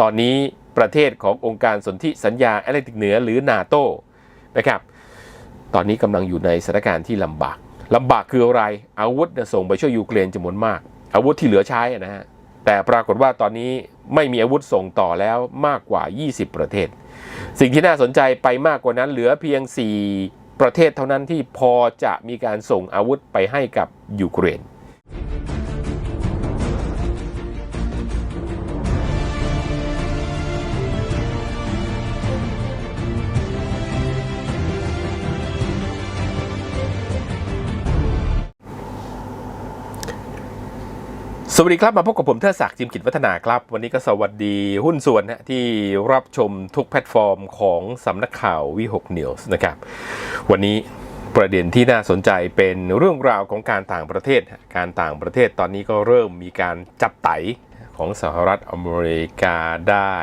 ตอนนี้ประเทศขององค์การสนธิสัญญาแอตแลนติกเหนือหรือนาโตนะครับ ตอนนี้กำลังอยู่ในสถานการณ์ที่ลำบากลำบากคืออะไรอาวุธส่งไปช่วยยูเครนจำนวนมาก อาวุธที่เหลือใช้นะฮะแต่ปรากฏว่าตอนนี้ไม่มีอาวุธส่งต่อแล้วมากกว่า 20 ประเทศ สิ่งที่น่าสนใจไปมากกว่านั้นเหลือเพียง 4 ประเทศเท่านั้นที่พอจะมีการส่งอาวุธไปให้กับยูเครน สวัสดีครับ มาพบกับผมเทิดศักดิ์จิมกิจวัฒนาครับ วันนี้ก็สวัสดีหุ้นส่วนนะที่รับชมทุกแพลตฟอร์มของสำนักข่าววิหกนิวส์นะครับ วันนี้ประเด็นที่น่าสนใจเป็นเรื่องราวของการต่างประเทศ การต่างประเทศตอนนี้ก็เริ่มมีการจับไตของสหรัฐอเมริกาได้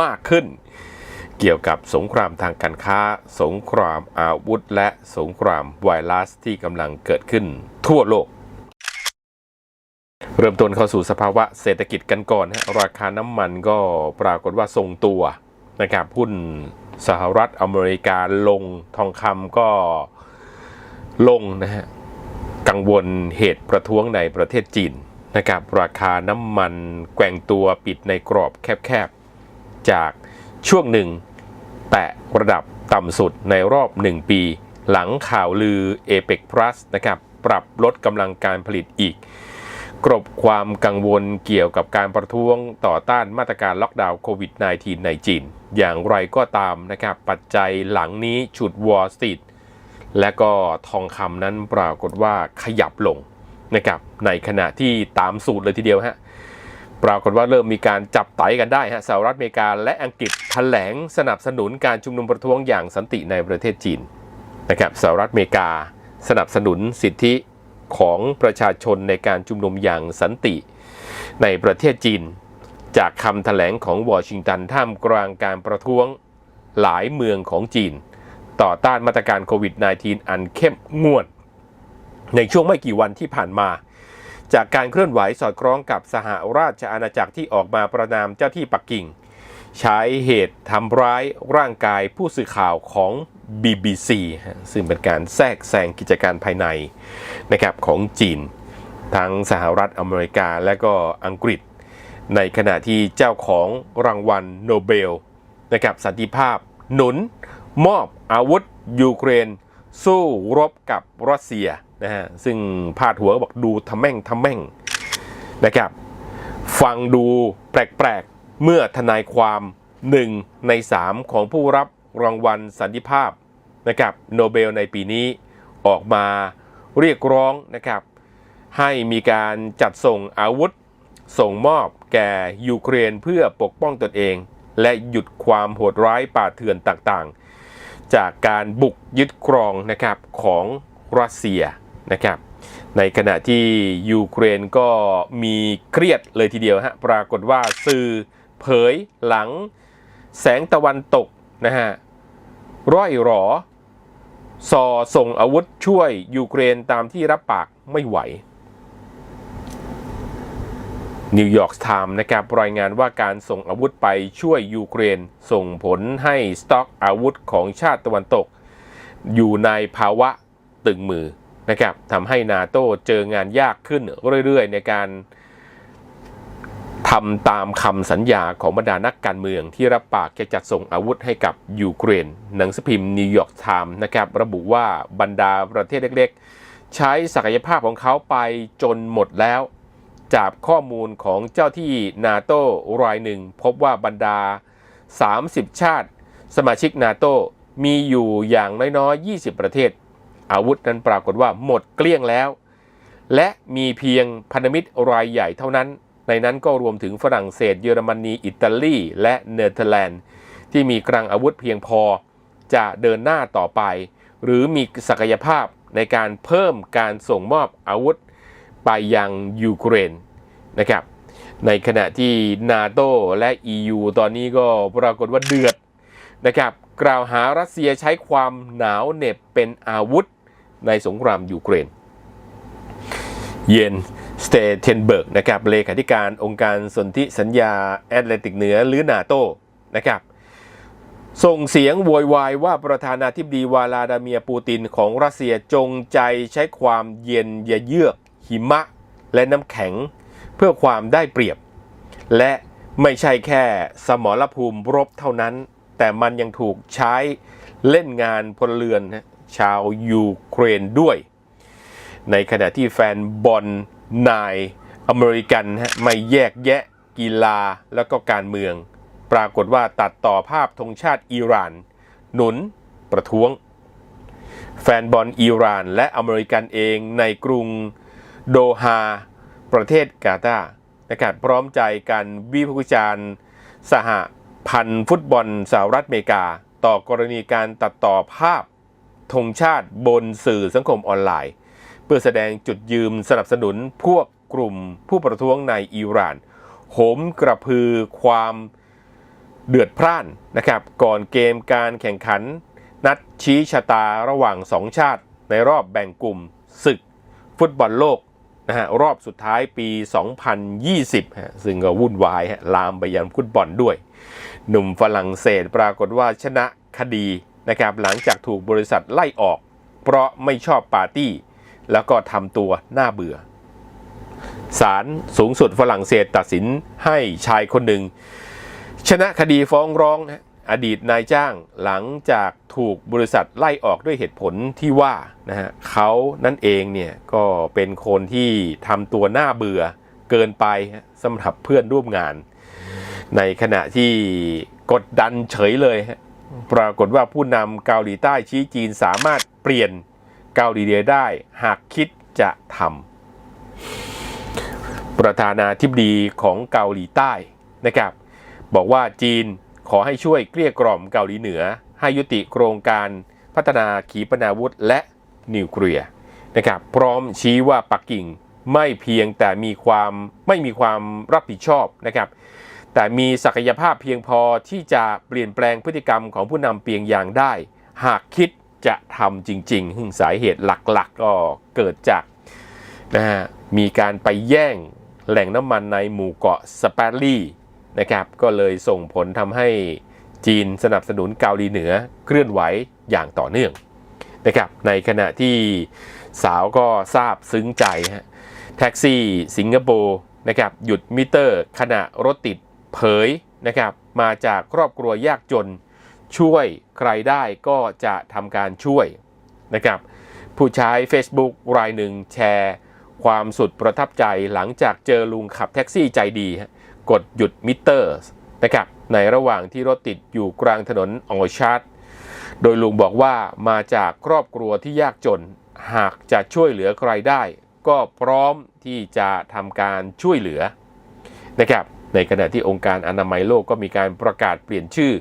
มากขึ้น เกี่ยวกับสงครามทางการค้า สงครามอาวุธ และสงครามไวรัสที่กำลังเกิดขึ้นทั่วโลก เริ่มต้นเข้าสู่สภาวะเศรษฐกิจกันก่อนฮะราคาน้ำมันก็ปรากฏว่าทรงตัวนะครับหุ้นสหรัฐอเมริกาลงทองคำก็ลงนะฮะกังวลเหตุประท้วงในประเทศจีนนะครับราคาน้ำมันแกว่งตัวปิดในกรอบแคบๆ จากช่วงหนึ่ง แตะระดับต่ำสุดในรอบ 1 ปี หลังข่าวลือ APEC Plus นะครับปรับลดกำลังการผลิตอีก กรบความกังวลเกี่ยวกับการประท้วงต่อต้านมาตรการล็อกดาวน์โควิด -19 ในจีน อย่างไรก็ตามนะครับ ปัจจัยหลังนี้ฉุดวอลสตรีทและก็ทองคำนั้นปรากฏว่าขยับลงนะครับในขณะที่ตามสูตรเลยทีเดียวฮะปรากฏว่าเริ่มมีการจับไตกันได้ฮะสหรัฐอเมริกาและอังกฤษแถลงสนับสนุนการชุมนุมประท้วงอย่างสันติในประเทศจีนนะครับสหรัฐอเมริกาสนับสนุนสิทธิ ของประชาชนในการชุมนุมอย่างสันติ ในประเทศจีน จากคำแถลงของวอชิงตันท่ามกลางการประท้วงหลายเมืองของจีน ต่อต้านมาตรการโควิด -19 อันเข้มงวด ในช่วงไม่กี่วันที่ผ่านมา จากการเคลื่อนไหวสอดคล้องกับสหราชอาณาจักรที่ออกมาประนามเจ้าที่ปักกิ่ง ใช้เหตุทำร้ายร่างกายผู้สื่อข่าวของ BBC ซึ่งเป็นการแทรกแซงกิจการภายในนะครับของจีน ทั้งสหรัฐอเมริกาและก็อังกฤษ ในขณะที่เจ้าของรางวัลโนเบลนะครับสันติภาพหนุน มอบอาวุธยูเครน สู้รบกับรัสเซียนะฮะซึ่งพาดหัวบอกดูทำแม่งทำแม่งนะครับฟังดูแปลกๆ เมื่อทนายความหนึ่งในสามของผู้รับรางวัลสันติภาพนะครับโนเบลในปีนี้ออกมาเรียกร้องนะครับ ให้มีการจัดส่งอาวุธ ส่งมอบแก่ยูเครนเพื่อปกป้องตนเอง และหยุดความโหดร้ายป่าเถื่อนต่างๆ จากการบุกยึดครองนะครับของรัสเซียนะครับในขณะที่ยูเครนก็มีเครียดเลยทีเดียวฮะปรากฏว่าสื่อ เผยหลัง แสงตะวันตกนะฮะร่อยหรอซอส่งอาวุธช่วยยูเครนตามที่รับปากไม่ไหวนิวยอร์กไทม์นะครับรายงานว่าการส่งอาวุธไปช่วยยูเครน ส่งผลให้สต็อกอาวุธของชาติตะวันตก อยู่ในภาวะตึงมือนะครับทำให้นาโต้เจองานยากขึ้นเรื่อยๆ ในการ ทำตามคำสัญญาของบรรดานักการเมืองที่รับปากจะจัดส่งอาวุธให้กับยูเครน หนังสือพิมพ์นิวยอร์กไทม์นะครับระบุว่าบรรดาประเทศเล็กๆ ใช้ศักยภาพของเขาไปจนหมดแล้ว จากข้อมูลของเจ้าที่นาโต้รายหนึ่ง พบว่าบรรดา 30 ชาติ สมาชิกนาโต้มีอยู่อย่างน้อยๆ 20 ประเทศ อาวุธนั้นปรากฏว่าหมดเกลี้ยงแล้ว และมีเพียงพันธมิตรรายใหญ่เท่านั้น ในนั้นก็รวมถึงฝรั่งเศส เยอรมนี อิตาลี และเนเธอร์แลนด์ ที่มีกลางอาวุธเพียงพอจะเดินหน้าต่อไป หรือมีศักยภาพในการเพิ่มการส่งมอบอาวุธไปยังยูเครนนะครับ ในขณะที่นาโตและ EU ตอนนี้ก็ปรากฏว่าเดือดนะครับ กล่าวหารัสเซียใช้ความหนาวเหน็บเป็นอาวุธในสงครามยูเครน เย็น สเตเทนเบิร์กนะครับเลขาธิการองค์การสนธิสัญญาแอตแลนติกเหนือหรือนาโตนะครับส่งเสียงโวยวายว่าประธานาธิบดีวลาดาเมียปูตินของรัสเซียจงใจใช้ความเย็นเยือก หิมะ และน้ำแข็ง เพื่อความได้เปรียบ และไม่ใช่แค่สมรภูมิรบเท่านั้น แต่มันยังถูกใช้เล่นงานพลเรือนชาวยูเครนด้วย ในขณะที่แฟนบอล นายอเมริกันฮะไม่แยกแยะกีฬาแล้วก็การเมือง ปรากฏว่าตัดต่อภาพธงชาติอิหร่าน หนุนประท้วง แฟนบอลอิหร่านและอเมริกันเองในกรุงโดฮา ประเทศกาตาร์นะครับพร้อมใจกันวิพากษ์วิจารณ์สหพันธ์ฟุตบอลสหรัฐอเมริกา ต่อกรณีการตัดต่อภาพธงชาติบนสื่อสังคมออนไลน์ เพื่อแสดงจุดยืมสนับสนุนพวกกลุ่มผู้ประท้วงในอิหร่านโหมกระพือความเดือดพร่านนะครับ ก่อนเกมการแข่งขัน นัดชี้ชะตาระหว่างสองชาติในรอบแบ่งกลุ่มศึกฟุตบอลโลกนะฮะรอบสุดท้ายปี 2020ฮะซึ่งก็วุ่นวายฮะลามไปยังฟุตบอลด้วย หนุ่มฝรั่งเศสปรากฏว่าชนะคดีนะครับหลังจากถูกบริษัทไล่ออก เพราะไม่ชอบปาร์ตี้ แล้วก็ทำตัวน่าเบื่อศาลสูงสุดฝรั่งเศสตัดสินให้ชายคนหนึ่ง ชนะคดีฟ้องร้องนะอดีตนายจ้างหลังจากถูกบริษัทไล่ออกด้วยเหตุผลที่ว่านะฮะเขานั่นเองเนี่ยก็เป็นคนที่ทำตัวน่าเบื่อเกินไปสำหรับเพื่อนร่วมงาน ในขณะที่กดดันเฉยเลยฮะปรากฏว่าผู้นำเกาหลีใต้ชี้จีนสามารถเปลี่ยน เกาหลีเหนือได้ หากคิดจะทำประธานาธิบดีของเกาหลีใต้นะครับ บอกว่าจีนขอให้ช่วยเกลี้ยกล่อมเกาหลีเหนือ ให้ยุติโครงการพัฒนาขีปนาวุธและนิวเคลียร์นะครับพร้อมชี้ว่าปักกิ่งไม่เพียงแต่มีความไม่มีความรับผิดชอบนะครับแต่มีศักยภาพเพียงพอที่จะเปลี่ยนแปลงพฤติกรรมของผู้นำเปียงยางได้ หากคิด จะทำจริงๆซึ่งสาเหตุหลักๆก็เกิดจากนะฮะมีการไปแย่งแหล่งน้ำมันในหมู่เกาะสเปรลี่นะครับก็เลยส่งผลทำให้จีนสนับสนุนเกาหลีเหนือเคลื่อนไหวอย่างต่อเนื่องนะครับในขณะที่สาวก็ทราบซึ้งใจฮะแท็กซี่สิงคโปร์นะครับหยุดมิเตอร์ขณะรถติดเผยนะครับมาจากครอบครัวยากจน ช่วยใครได้ก็จะทำการช่วยนะครับผู้ใช้ Facebook รายหนึ่งแชร์ ความสุดประทับใจหลังจากเจอลุงขับแท็กซี่ใจดี กดหยุดมิเตอร์นะครับในระหว่างที่รถติดอยู่กลางถนนอองชาร์ดโดยลุงบอกว่ามาจากครอบครัวที่ยากจน หากจะช่วยเหลือใครได้ ก็พร้อมที่จะทำการช่วยเหลือนะครับในขณะที่องค์การอนามัยโลกก็มีการประกาศเปลี่ยนชื่อ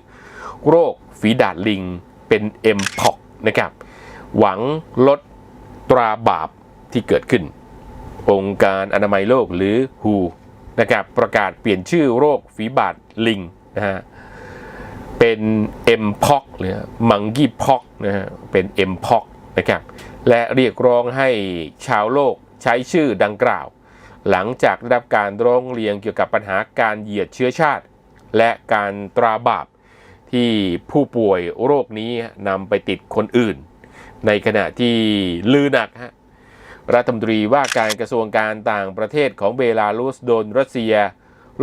โรคฝีดาดลิงเป็น m p o x นะครับ หวังลดตราบาปที่เกิดขึ้น องค์การอนามัยโลกหรือ WHO นะครับประกาศเปลี่ยนชื่อโรคฝีบาดลิงนะฮะเป็น m p o x หรือ monkey pox นะฮะเป็น m p o x นะครับและเรียกร้องให้ชาวโลกใช้ชื่อดังกล่าว หลังจากได้รับการร้องเรียนเกี่ยวกับปัญหาการเหยียดเชื้อชาติ และการตราบาป ที่ผู้ป่วยโรคนี้นำไปติดคนอื่น ในขณะที่ลือหนักฮะรัฐมนตรีว่าการกระทรวงการต่างประเทศของเบลารุสโดนรัสเซีย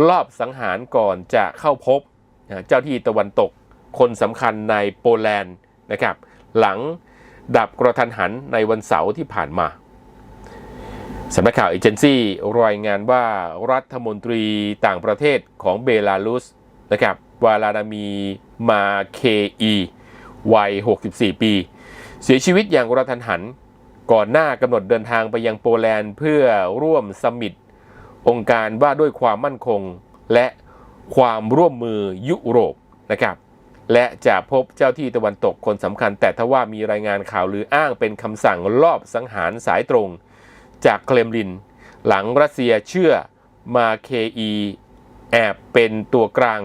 ลอบสังหารก่อนจะเข้าพบเจ้าที่ตะวันตกคนสำคัญในโปแลนด์นะครับหลังดับกระทันหันในวันเสาร์ที่ผ่านมาสำนักข่าวเอเจนซี่รายงานว่ารัฐมนตรีต่างประเทศของเบลารุสนะครับวาลาดามี มาเคอีวัย 64 ปี เสียชีวิตอย่างกระทันหัน ก่อนหน้ากำหนดเดินทางไปยังโปแลนด์เพื่อร่วมสมิตองค์การว่าด้วยความมั่นคงและความร่วมมือยุโรปนะครับและจะพบเจ้าที่ตะวันตกคนสำคัญ แต่ถ้าว่ามีรายงานข่าวหรืออ้างเป็นคำสั่งลอบสังหารสายตรง จากเครมลิน หลังรัสเซียเชื่อมาเคอีแอบเป็นตัวกลาง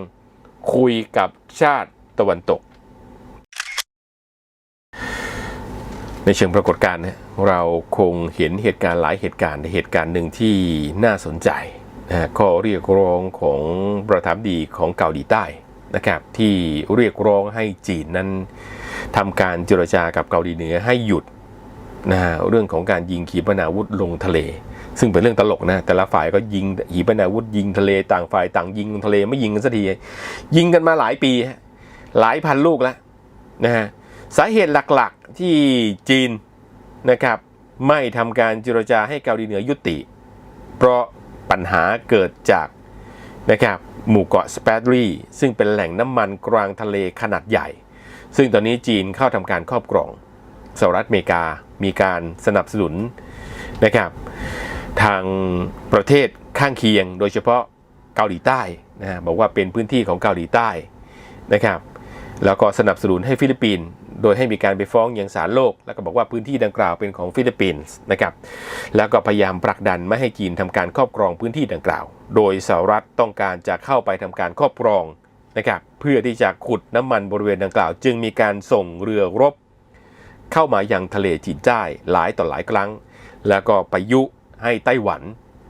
คุยกับชาติตะวันตก ในเชิงปรากฏการณ์เราคงเห็นเหตุการณ์หลายเหตุการณ์ในเหตุการณ์หนึ่งที่น่าสนใจนะข้อเรียกร้องของประธานาธิบดีของเกาหลีใต้นะครับที่เรียกร้องให้จีนนั้นทำการเจรจากับเกาหลีเหนือให้หยุดนะฮะเรื่องของการยิงขีปนาวุธลงทะเล ซึ่งเป็นเรื่องตลกนะ แต่ละฝ่ายก็ยิงขีปนาวุธยิงทะเลต่างฝ่ายต่างยิงทะเลไม่ยิงกันสักทียิงกันมาหลายปี หลายพันลูกแล้วนะฮะสาเหตุหลักๆที่จีนนะครับ ไม่ทำการเจรจาให้เกาหลีเหนือยุติ เพราะปัญหาเกิดจากนะครับหมู่เกาะสเปดรีซึ่งเป็นแหล่งน้ำมันกลางทะเลขนาดใหญ่ ซึ่งตอนนี้จีนเข้าทำการครอบครองสหรัฐอเมริกามีการสนับสนุนนะครับ ทางประเทศข้างเคียง โดยเฉพาะเกาหลีใต้นะฮะบอกว่าเป็นพื้นที่ของเกาหลีใต้นะครับแล้วก็สนับสนุนให้ฟิลิปปินส์โดยให้มีการไปฟ้องยังศาลโลก แล้วก็บอกว่าพื้นที่ดังกล่าวเป็นของฟิลิปปินส์นะครับแล้วก็พยายามผลักดันไม่ให้จีนทำการครอบครองพื้นที่ดังกล่าว โดยสหรัฐต้องการจะเข้าไปทำการครอบครองนะครับเพื่อที่จะขุดน้ำมันบริเวณดังกล่าว จึงมีการส่งเรือรบ เข้ามายังทะเลจีนใต้หลายต่อหลายครั้ง แล้วก็ไปยุ ให้ไต้หวัน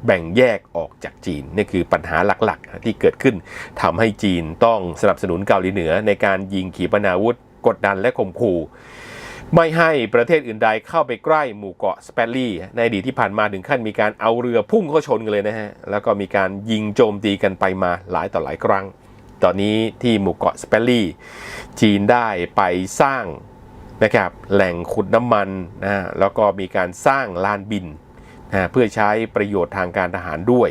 แบ่งแยกออกจากจีนนี่คือปัญหาหลักๆ ที่เกิดขึ้นทำให้จีนต้องสนับสนุนเกาหลีเหนือในการยิงขีปนาวุธ กดดันและข่มขู่ไม่ให้ประเทศอื่นใดเข้าไปใกล้หมู่เกาะสเปรลี่ในอดีตที่ผ่านมาถึงขั้นมีการเอาเรือพุ่งเข้าชนกันเลยนะฮะ แล้วก็มีการยิงโจมตีกันไปมาหลายต่อหลายครั้ง ตอนนี้ที่หมู่เกาะสเปรลี่จีนได้ไปสร้างนะครับแหล่งขุดน้ำมันนะฮะแล้วก็มีการสร้างลานบิน เพื่อใช้ประโยชน์ทางการทหารด้วย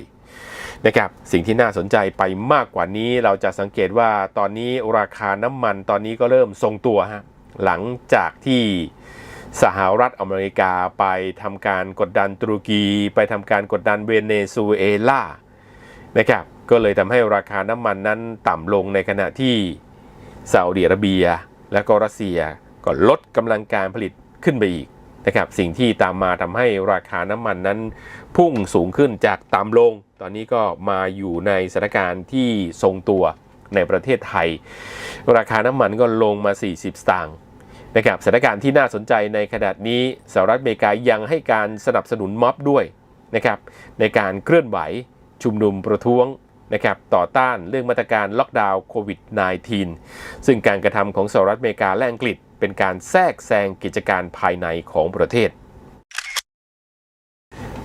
นะครับสิ่งที่น่าสนใจไปมากกว่านี้เราจะสังเกตว่าตอนนี้ราคาน้ำมันตอนนี้ก็เริ่มทรงตัวฮะหลังจากที่สหรัฐอเมริกาไปทำการกดดันตุรกี ไปทำการกดดันเวเนซุเอลานะครับก็เลยทำให้ราคาน้ำมันนั้นต่ำลงในขณะที่ซาอุดิอาระเบีย และก็รัสเซียก็ลดกำลังการผลิตขึ้นไปอีก นะครับสิ่งที่ตามมาทำให้ราคาน้ำมันนั้น พุ่งสูงขึ้นจากต่ำลง ตอนนี้ก็มาอยู่ในสถานการณ์ที่ทรงตัวในประเทศไทย ราคาน้ำมันก็ลงมา 40 สตางค์นะครับสถานการณ์ที่น่าสนใจในขณะนี้สหรัฐอเมริกายังให้การสนับสนุนม็อบด้วยนะครับในการเคลื่อนไหวชุมนุมประท้วงนะครับต่อต้านเรื่องมาตรการล็อกดาวน์โควิด -19 ซึ่งการกระทำของสหรัฐอเมริกาและอังกฤษ เป็นการแทรกแซงกิจการภายในของประเทศ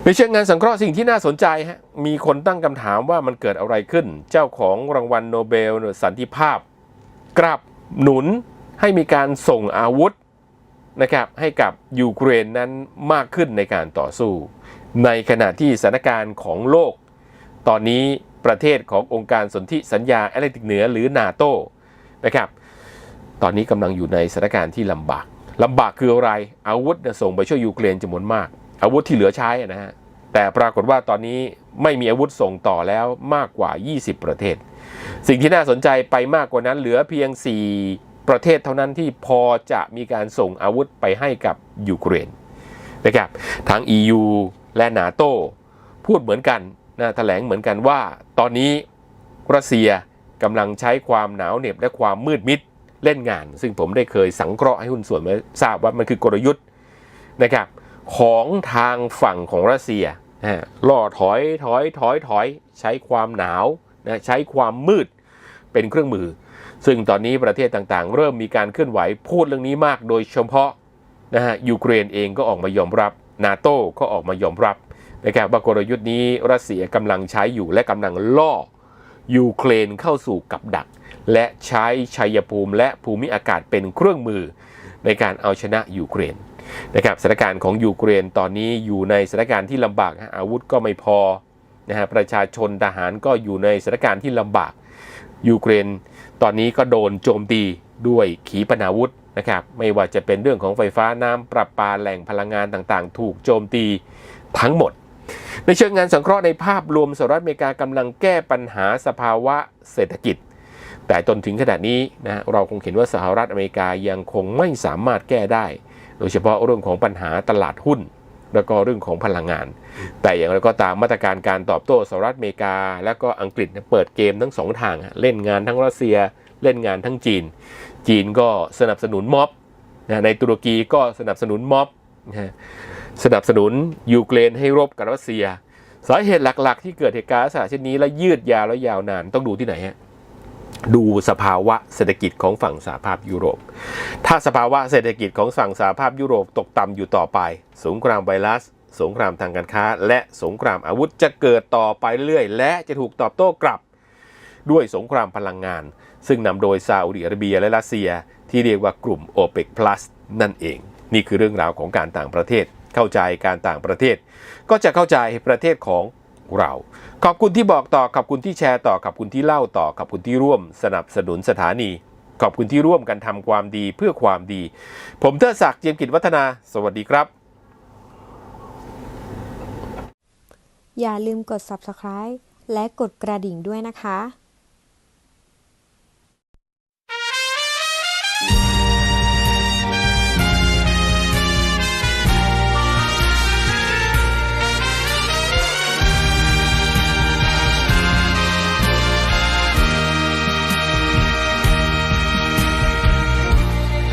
ในเชิงงานสังเคราะห์สิ่งที่น่าสนใจฮะมีคนตั้งคำถามว่ามันเกิดอะไรขึ้น เจ้าของรางวัลโนเบลสันติภาพ กลับหนุนให้มีการส่งอาวุธนะครับให้กับยูเครนนั้นมากขึ้นในการต่อสู้ ในขณะที่สถานการณ์ของโลก ตอนนี้ประเทศขององค์การสนธิสัญญาแอตแลนติกเหนือหรือนาโตนะครับ ตอนนี้กำลังอยู่ในสถานการณ์ที่ลำบากลำบากคืออะไร อาวุธส่งไปช่วยยูเครนจำนวนมาก อาวุธที่เหลือใช้นะฮะ แต่ปรากฏว่าตอนนี้ไม่มีอาวุธส่งต่อแล้วมากกว่า 20 ประเทศ สิ่งที่น่าสนใจไปมากกว่านั้นเหลือเพียง 4 ประเทศเท่านั้นที่พอจะมีการส่งอาวุธไปให้กับยูเครนนะครับ ทั้ง EU และนาโตพูดเหมือนกันนะแถลงเหมือนกันว่า ตอนนี้รัสเซียกำลังใช้ความหนาวเหน็บและความมืดมิด เล่นงาน ซึ่งผมได้เคยสังเคราะห์ให้หุ้นส่วนมาทราบว่ามันคือกลยุทธ์นะครับของทางฝั่งของรัสเซียนะล่อถอยถอยถอยถอย ใช้ความหนาวนะใช้ความมืดเป็นเครื่องมือ ซึ่งตอนนี้ประเทศต่างๆ เริ่มมีการเคลื่อนไหวพูดเรื่องนี้มาก โดยเฉพาะนะฮะยูเครนเองก็ออกมายอมรับนาโต้ก็ออกมายอมรับนะครับว่ากลยุทธ์นี้รัสเซียกำลังใช้อยู่และกำลังล่อยูเครนเข้าสู่กับดัก และใช้ชัยภูมิและภูมิอากาศเป็นเครื่องมือ ในการเอาชนะยูเครนนะครับสถานการณ์ของยูเครนตอนนี้อยู่ในสถานการณ์ที่ลำบากอาวุธก็ไม่พอนะฮะประชาชนทหารก็อยู่ในสถานการณ์ที่ลำบากยูเครนตอนนี้ก็โดนโจมตีด้วยขีปนาวุธนะครับไม่ว่าจะเป็นเรื่องของไฟฟ้าน้ำประปาแหล่งพลังงานต่างๆ ถูกโจมตีทั้งหมด ในเชิงงานสังเคราะห์ในภาพรวมสหรัฐอเมริกากำลังแก้ปัญหาสภาวะเศรษฐกิจ แต่จนถึงขนาดนี้นะเราคงเห็นว่าสหรัฐอเมริกายังคงไม่สามารถแก้ได้ โดยเฉพาะเรื่องของปัญหาตลาดหุ้น แล้วก็เรื่องของพลังงาน แต่อย่างไรก็ตามมาตรการการตอบโต้สหรัฐอเมริกา และก็อังกฤษเปิดเกมทั้งสองทาง เล่นงานทั้งรัสเซีย เล่นงานทั้งจีน จีนก็สนับสนุนม็อบในตุรกีก็สนับสนุนม็อบนะสนับสนุนยูเครนให้รบกับรัสเซีย สาเหตุหลักๆ ที่เกิดเหตุการณ์ลักษณะเช่นนี้และยืดยาวและยาวนานต้องดูที่ไหนฮะ ดูสภาวะเศรษฐกิจของฝั่งสหภาพยุโรป ถ้าสภาวะเศรษฐกิจของฝั่งสหภาพยุโรปตกต่ำอยู่ต่อไป สงครามไวรัส สงครามทางการค้า และสงครามอาวุธจะเกิดต่อไปเรื่อยและจะถูกตอบโต้กลับ ด้วยสงครามพลังงาน ซึ่งนำโดยซาอุดิอาระเบียและรัสเซีย ที่เรียกว่ากลุ่ม OPEC Plus นั่นเอง นี่คือเรื่องราวของการต่างประเทศ เข้าใจการต่างประเทศ ก็จะเข้าใจประเทศของ เรา ขอบคุณที่บอกต่อขอบคุณที่แชร์ต่อขอบคุณที่เล่าต่อขอบคุณที่ร่วมสนับสนุนสถานี ขอบคุณที่ร่วมกันทำความดีเพื่อความดี ผมเทอศักดิ์เจียมกิจวัฒนา สวัสดีครับ อย่าลืมกด subscribe และกดกระดิ่งด้วยนะคะ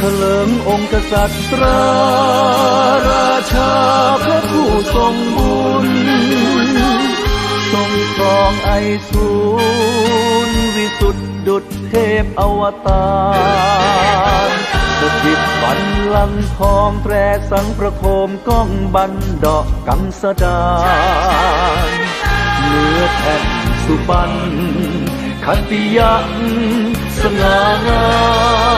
เถลิงองค์กษัตริย์ราราชาพระผู้ทรงบุญ ทรงครองไอสูรวิสุทธดุจเทพอวตารสถิตบันลังทองแตรสังประโคมก้องบันดอกกังสดานเนื้อแผ่นสุบันขัตติยักสง่างาม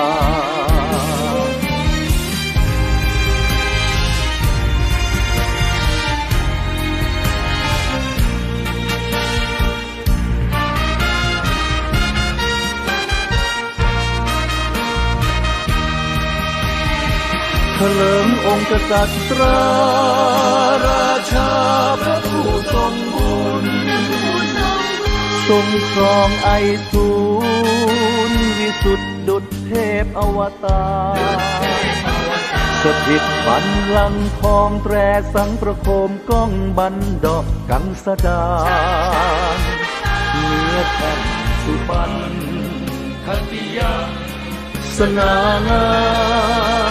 เถลิงองค์กษัตริย์ราราชาพระผู้ทรงบุญทรงครองไอสูรวิสุทธดุจเทพอวตารสถิตบันลังทองแตรสังประโคมก้องบันดอกกังสดานเนื้อแผ่นสุบันคติยาสง่างาม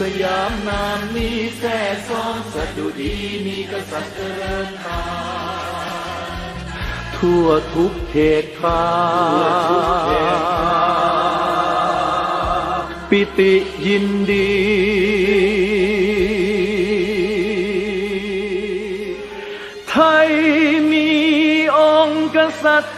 สยามนามนี้แท้ซ้องสะดุดีมีกษัตริย์เจริญตาทั่วทุกเขตคาปิติยินดี ไทยมีองค์กษัตริย์